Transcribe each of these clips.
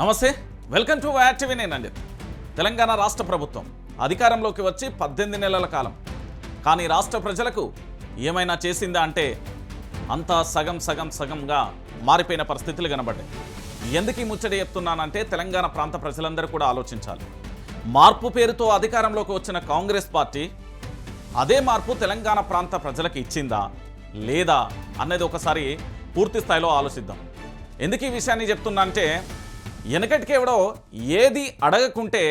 నమస్తే welcome to active నేనండి తెలంగాణ రాష్ట్ర ప్రభుత్వం అధికారంలోకి వచ్చి పద్దెనిమిది నెలల కాలం. కానీ రాష్ట్ర ప్రజలకు ఏమైనా చేసిందా అంటే అంతా సగం సగం సగంగా మారిపోయిన పరిస్థితులు కనబడ్డాయి. ఎందుకు ఈ ముచ్చట చెప్తున్నానంటే తెలంగాణ ప్రాంత ప్రజలందరూ కూడా ఆలోచించాలి. మార్పు పేరుతో అధికారంలోకి వచ్చిన కాంగ్రెస్ పార్టీ అదే మార్పు తెలంగాణ ప్రాంత ప్రజలకు ఇచ్చిందా లేదా అన్నది ఒకసారి పూర్తి స్థాయిలో ఆలోచిద్దాం. ఎందుకు ఈ విషయాన్ని చెప్తున్నా అంటే వెనకటికి ఎవడో ఏది అడగకుంటే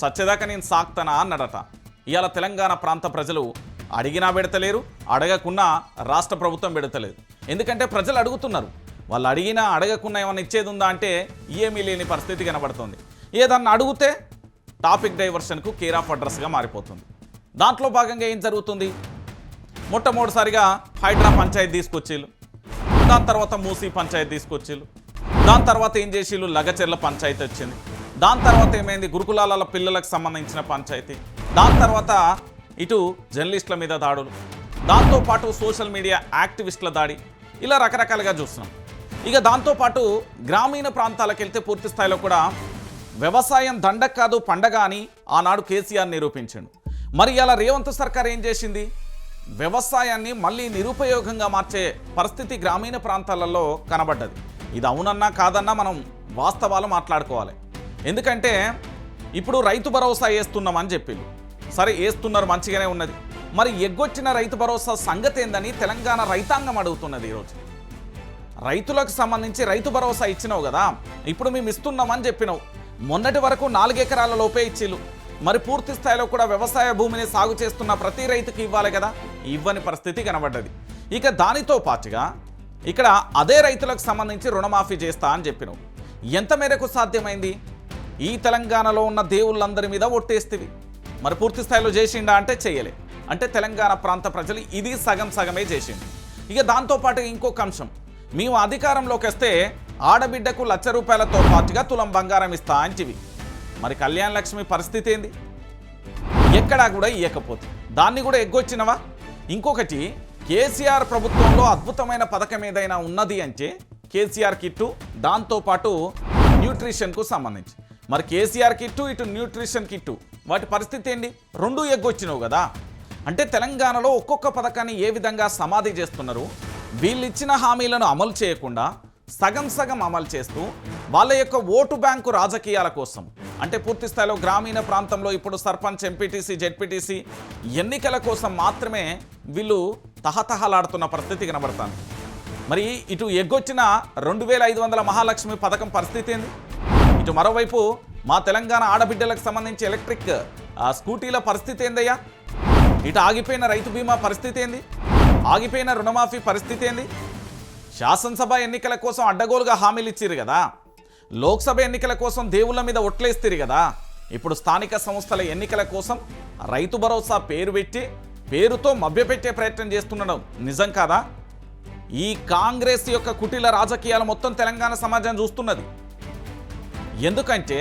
సత్యదాకా నేను సాక్తానా అన్నాడట. ఇవాళ తెలంగాణ ప్రాంత ప్రజలు అడిగినా పెడతలేరు అడగకున్నా రాష్ట్ర ప్రభుత్వం పెడతలేదు. ఎందుకంటే ప్రజలు అడుగుతున్నారు వాళ్ళు అడిగినా అడగకున్నా ఏమైనా ఇచ్చేది ఉందా అంటే ఏమీ లేని పరిస్థితి కనబడుతుంది. ఏదన్నా అడిగితే టాపిక్ డైవర్షన్కు కేర్ ఆఫ్ అడ్రస్గా మారిపోతుంది. దాంట్లో భాగంగా ఏం జరుగుతుంది? మొట్టమొదటిసారిగా హైడ్రా పంచాయతీ తీసుకొచ్చిళ్ళు దాని తర్వాత మూసీ పంచాయతీ తీసుకొచ్చిళ్ళు దాని తర్వాత ఏం చేసిళ్ళు? లగచెర్ల పంచాయతీ వచ్చింది. దాని తర్వాత ఏమైంది? గురుకులాల పిల్లలకు సంబంధించిన పంచాయతీ. దాని తర్వాత ఇటు జర్నలిస్టుల మీద దాడులు. దాంతోపాటు సోషల్ మీడియా యాక్టివిస్టుల దాడి. ఇలా రకరకాలుగా చూస్తున్నాం. ఇక దాంతోపాటు గ్రామీణ ప్రాంతాలకు వెళ్తే పూర్తి స్థాయిలో కూడా వ్యవసాయం దండక కాదు పండగ అని ఆనాడు కేసీఆర్ నిరూపించాడు. మరి ఇలా రేవంత్ సర్కార్ ఏం చేసింది? వ్యవసాయాన్ని మళ్ళీ నిరుపయోగంగా మార్చే పరిస్థితి గ్రామీణ ప్రాంతాలలో కనబడ్డది. ఇది అవునన్నా కాదన్నా మనం వాస్తవాలు మాట్లాడుకోవాలి. ఎందుకంటే ఇప్పుడు రైతు భరోసా వేస్తున్నామని చెప్పిండు సరే వేస్తున్నారు మంచిగానే ఉన్నది. మరి ఎగ్గొచ్చిన రైతు భరోసా సంగతి ఏందని తెలంగాణ రైతాంగం అడుగుతున్నది ఈరోజు. రైతులకు సంబంధించి రైతు భరోసా ఇచ్చినావు కదా ఇప్పుడు మేము ఇస్తున్నామని చెప్పినావు. మొన్నటి వరకు నాలుగెకరాల లోపే ఇచ్చిళ్ళు. మరి పూర్తి స్థాయిలో కూడా వ్యవసాయ భూమిని సాగు చేస్తున్న ప్రతి రైతుకి ఇవ్వాలి కదా ఇవ్వని పరిస్థితి కనబడ్డది. ఇక దానితో పాటుగా ఇక్కడ అదే రైతులకు సంబంధించి రుణమాఫీ చేస్తా అని చెప్పినావు. ఎంత మేరకు సాధ్యమైంది? ఈ తెలంగాణలో ఉన్న దేవుళ్ళందరి మీద ఒట్టేస్తేవి. మరి పూర్తి స్థాయిలో చేసిండా అంటే చేయలే. అంటే తెలంగాణ ప్రాంత ప్రజలు ఇది సగం సగమే చేసింది ఇక దాంతోపాటు ఇంకొక అంశం. మేము అధికారంలోకి వస్తే ఆడబిడ్డకు లక్ష రూపాయలతో పాటుగా తులం బంగారం ఇస్తా అంటివి. మరి కళ్యాణ లక్ష్మి పరిస్థితి ఏంది? ఎక్కడా కూడా ఇవ్వకపోతే దాన్ని కూడా ఎగ్గొచ్చినవా? ఇంకొకటి కేసీఆర్ ప్రభుత్వంలో అద్భుతమైన పథకం ఏదైనా ఉన్నది అంటే కేసీఆర్ కిట్టు దాంతోపాటు న్యూట్రిషన్కు సంబంధించి. మరి కేసీఆర్ కిట్టు ఇటు న్యూట్రిషన్ కిట్టు వాటి పరిస్థితి ఏంటి? రెండు ఎగ్గొచ్చినావు కదా. అంటే తెలంగాణలో ఒక్కొక్క పథకాన్ని ఏ విధంగా సమాధి చేస్తున్నారు? వీళ్ళిచ్చిన హామీలను అమలు చేయకుండా సగం సగం అమలు చేస్తూ వాళ్ళ యొక్క ఓటు బ్యాంకు రాజకీయాల కోసం. అంటే పూర్తి స్థాయిలో గ్రామీణ ప్రాంతంలో ఇప్పుడు సర్పంచ్ ఎంపీటీసీ జెడ్పీటీసీ ఎన్నికల కోసం మాత్రమే వీళ్ళు తహతహలాడుతున్న పరిస్థితి కనబడతాను మరి ఇటు ఎగ్గొచ్చిన రెండు వేల ఐదు వందల మహాలక్ష్మి పథకం పరిస్థితి ఏంది? ఇటు మరోవైపు మా తెలంగాణ ఆడబిడ్డలకు సంబంధించి ఎలక్ట్రిక్ స్కూటీల పరిస్థితి ఏందయ్యా? ఇటు ఆగిపోయిన రైతు బీమా పరిస్థితి ఏంది? ఆగిపోయిన రుణమాఫీ పరిస్థితి ఏంది? శాసనసభ ఎన్నికల కోసం అడ్డగోలుగా హామీలు ఇచ్చిరు కదా. లోక్సభ ఎన్నికల కోసం దేవుళ్ళ మీద ఒట్లేస్తారు కదా. ఇప్పుడు స్థానిక సంస్థల ఎన్నికల కోసం రైతు భరోసా పేరు పెట్టి పేరుతో మభ్యపెట్టే ప్రయత్నం చేస్తుండడం నిజం కాదా? ఈ కాంగ్రెస్ యొక్క కుటిల రాజకీయాలు మొత్తం తెలంగాణ సమాజం చూస్తున్నది. ఎందుకంటే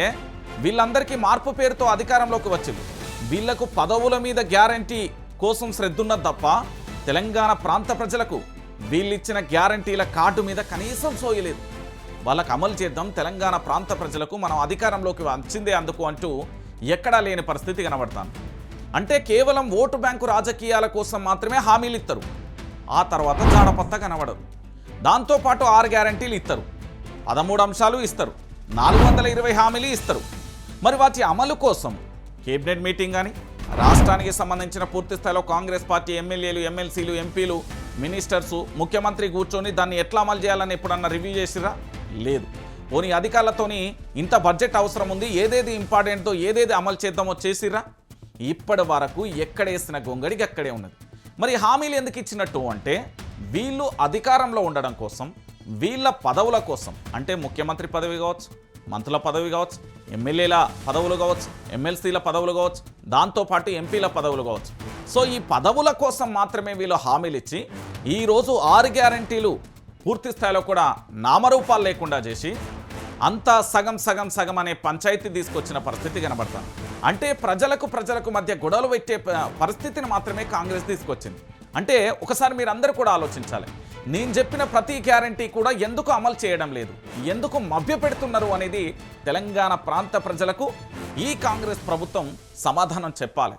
వీళ్ళందరికీ మార్పు పేరుతో అధికారంలోకి వచ్చింది. వీళ్ళకు పదవుల మీద గ్యారంటీ కోసం శ్రద్ధ తప్ప తెలంగాణ ప్రాంత ప్రజలకు వీళ్ళిచ్చిన గ్యారంటీల కార్డు మీద కనీసం సోయలేదు వాళ్ళకు అమలు చేద్దాం తెలంగాణ ప్రాంత ప్రజలకు మనం అధికారంలోకి వచ్చిందే అందుకు అంటూ ఎక్కడా లేని పరిస్థితి కనబడతాను అంటే కేవలం ఓటు బ్యాంకు రాజకీయాల కోసం మాత్రమే హామీలు ఇస్తారు ఆ తర్వాత జాడపత్త కనబడరు. దాంతోపాటు ఆరు గ్యారంటీలు ఇస్తారు పదమూడు అంశాలు ఇస్తారు. నాలుగు వందల ఇరవై హామీలు ఇస్తారు. మరి వాటి అమలు కోసం కేబినెట్ మీటింగ్ కానీ రాష్ట్రానికి సంబంధించిన పూర్తి స్థాయిలో కాంగ్రెస్ పార్టీ ఎమ్మెల్యేలు ఎమ్మెల్సీలు ఎంపీలు మినిస్టర్సు ముఖ్యమంత్రి కూర్చొని దాన్ని ఎట్లా అమలు చేయాలని ఎప్పుడన్నా రివ్యూ చేసిరా లేదు. పోనీ అధికారులతోని ఇంత బడ్జెట్ అవసరం ఉంది ఏదేది ఇంపార్టెంట్తో ఏదేది అమలు చేద్దామో చేసిరా ఇప్పటి వరకు ఎక్కడేసిన గొంగడికి అక్కడే ఉన్నది. మరి హామీలు ఎందుకు ఇచ్చినట్టు అంటే వీళ్ళు అధికారంలో ఉండడం కోసం వీళ్ళ పదవుల కోసం అంటే ముఖ్యమంత్రి పదవి కావచ్చు మంత్రుల పదవి కావచ్చు ఎమ్మెల్యేల పదవులు కావచ్చు ఎమ్మెల్సీల పదవులు కావచ్చు దాంతోపాటు ఎంపీల పదవులు కావచ్చు. సో ఈ పదవుల కోసం మాత్రమే వీళ్ళు హామీలు ఇచ్చి ఈరోజు ఆరు గ్యారంటీలు పూర్తి స్థాయిలో కూడా నామరూపాలు లేకుండా చేసి అంతా సగం సగం సగం అనే పంచాయతీ తీసుకొచ్చిన పరిస్థితి కనబడతాను. అంటే ప్రజలకు ప్రజలకు మధ్య గొడవలు పెట్టే పరిస్థితిని మాత్రమే కాంగ్రెస్ తీసుకొచ్చింది. అంటే ఒకసారి మీరు కూడా ఆలోచించాలి. నేను చెప్పిన ప్రతి గ్యారంటీ కూడా ఎందుకు అమలు చేయడం లేదు? ఎందుకు మభ్యపెడుతున్నారు అనేది తెలంగాణ ప్రాంత ప్రజలకు ఈ కాంగ్రెస్ ప్రభుత్వం సమాధానం చెప్పాలి.